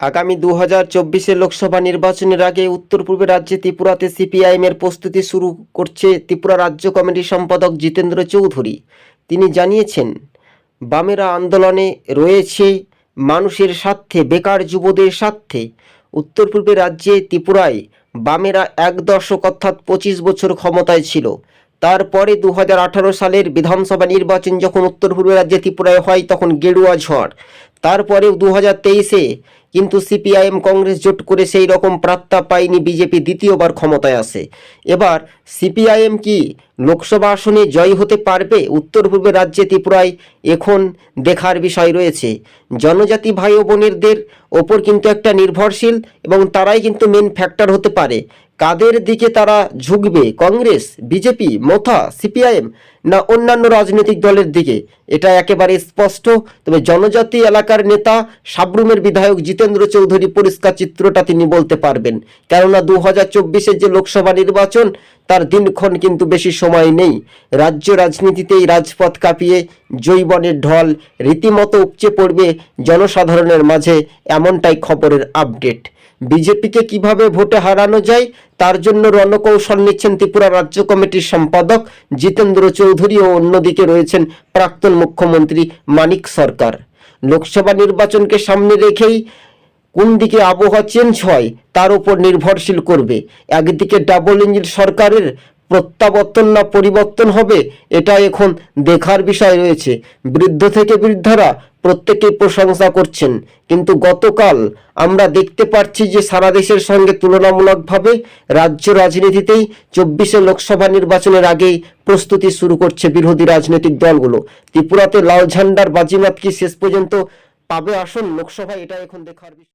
আগামী দু হাজার চব্বিশের লোকসভা নির্বাচনের আগে উত্তর পূর্বে রাজ্যে ত্রিপুরাতে সিপিআইএমের প্রস্তুতি শুরু করছে ত্রিপুরা রাজ্য কমিটির সম্পাদক জিতেন্দ্র চৌধুরী। তিনি জানিয়েছেন, বামেরা আন্দোলনে রয়েছে মানুষের স্বার্থে, বেকার যুবদের স্বার্থে। উত্তর পূর্বে রাজ্যে ত্রিপুরায় বামেরা এক দশক অর্থাৎ পঁচিশ বছর ক্ষমতায় ছিল। তারপরে দু হাজার আঠারো সালের বিধানসভা নির্বাচন যখন উত্তর পূর্ব রাজ্যে ত্রিপুরায় হয়, তখন গেরুয়া ঝড়। তারপরেও দু হাজার তেইশে কিন্তু সিপিআইএম কংগ্রেস জোট করে সেই রকম প্রাপ্তা পায়নি বিজেপি দ্বিতীয়বার ক্ষমতায় আসে। এবার সিপিআইএম কি লোকসভা আসনে জয় হতে পারবে? উত্তর পূর্বের রাজ্যে ত্রিপুরায় এখন দেখার বিষয় রয়েছে। জনজাতি ভাই ও বোনেরদের ওপর কিন্তু একটা নির্ভরশীল এবং তারাই কিন্তু মেন ফ্যাক্টর হতে পারে। কাদের দিকে তারা ঝুঁকবে? Congress, BJP, Motha, CPIM? না অন্যান্য রাজনৈতিক দলের দিকে। এটা একেবারে স্পষ্ট। তবে জনজাতি এলাকার নেতা সাবরুমের বিধায়ক জিতেন্দ্র চৌধুরী পরিষ্কার চিত্রটা তিনি বলতে পারবেন। কেননা দু হাজার যে লোকসভা নির্বাচন, তার দিনক্ষণ কিন্তু বেশি সময় নেই। রাজ্য রাজনীতিতেই রাজপথ কাঁপিয়ে জৈবনের ঢল রীতিমতো উপচে পড়বে জনসাধারণের মাঝে, এমনটাই খবরের আপডেট। বিজেপিকে কীভাবে ভোটে হারানো যায়, তার জন্য রণকৌশল নিচ্ছেন ত্রিপুরা রাজ্য কমিটির সম্পাদক জিতেন্দ্র চৌধুরী ও অন্যদিকে রয়েছেন প্রাক্তন মুখ্যমন্ত্রী মানিক সরকার। লোকসভা নির্বাচনকে সামনে রেখেই কোন দিকে আবহাওয়া চেঞ্জ হয়, তার উপর নির্ভরশীল করবে। একদিকে ডাবল ইঞ্জিন সরকারের প্রত্যাবর্তন না পরিবর্তন হবে, এটা এখন দেখার বিষয় রয়েছে। বৃদ্ধ থেকে বৃদ্ধারা প্রত্যেকেই প্রশংসা করছেন। কিন্তু গতকাল আমরা দেখতে পাচ্ছি যে সারা দেশের সঙ্গে তুলনামূলকভাবে রাজ্য রাজনীতিতেই চব্বিশে লোকসভা নির্বাচনের আগেই প্রস্তুতি শুরু করছে বিরোধী রাজনৈতিক দলগুলো। ত্রিপুরাতে লাল ঝান্ডার বাজিমাত কি শেষ পর্যন্ত পাবে? আসন, লোকসভায় এটা এখন দেখার বিষয়।